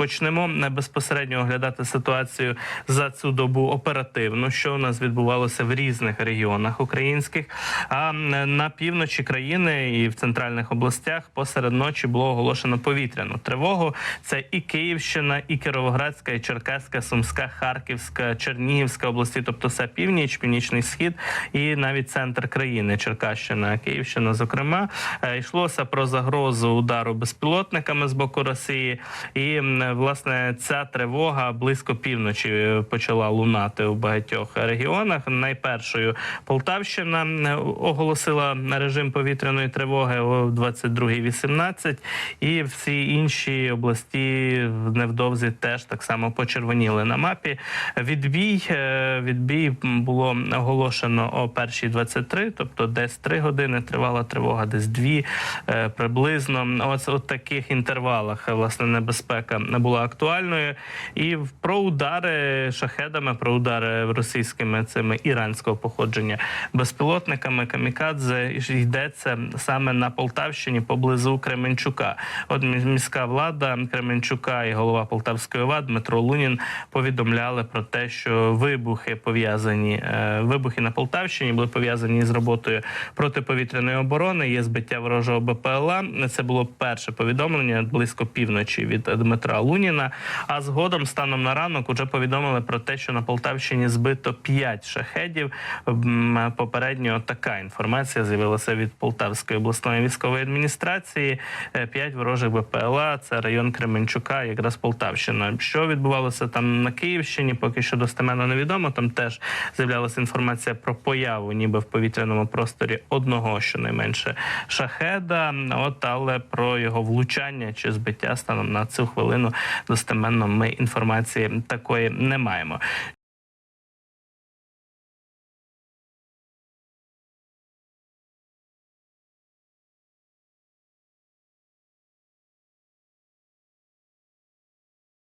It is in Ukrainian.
почнемо безпосередньо оглядати ситуацію за цю добу оперативно, що у нас відбувалося в різних регіонах українських. А на півночі країни і в центральних областях посеред ночі було оголошено повітряну тривогу. Це і Київщина, і Кіровоградська, і Черкаська, Сумська, Харківська, Чернігівська області, тобто все північ, північний схід і навіть центр країни Черкащина, Київщина. Зокрема, Е, йшлося про загрозу удару безпілотниками з боку Росії, і власне ця тривога близько півночі е, почала лунати у багатьох регіонах. Найпершою Полтавщина оголосила режим повітряної тривоги о 22.18, і всі інші області невдовзі теж так само почервоніли на мапі. Відбій е, відбій було оголошено о 1.23, тобто десь 3 години тривала тривога, десь 2 е, приблизно. Ось от таких інтервалах е, власне небезпека не була актуальною. І про удари шахедами, про удари російськими цими іранського походження безпілотниками камікадзе йдеться саме на Полтавщині поблизу Кременчука. От міська влада Кременчука і голова Полтавської ОВА Дмитро Лунін повідомляли про те, що вибухи пов'язані е, вибухи на Полтавщині були пов'язані з роботою протиповітряної оборони. Є збиття ворожого БПЛА. Це було перше повідомлення близько півночі від Дмитра Луніна. А згодом, станом на ранок, уже повідомили про те, що на Полтавщині збито 5 шахедів. Попередньо така інформація з'явилася від Полтавської обласної військової адміністрації. Е, П'ять ворожих БПЛА. Це район Кременчука, якраз Полтавщина. Що відбувалося там на Київщині, поки що достеменно невідомо. Там теж з'являлася інформація про появу, ніби в повітряному просторі одного щонайменше шахеда. От але про його влучання чи збиття станом на цю хвилину достеменно ми інформації такої не маємо.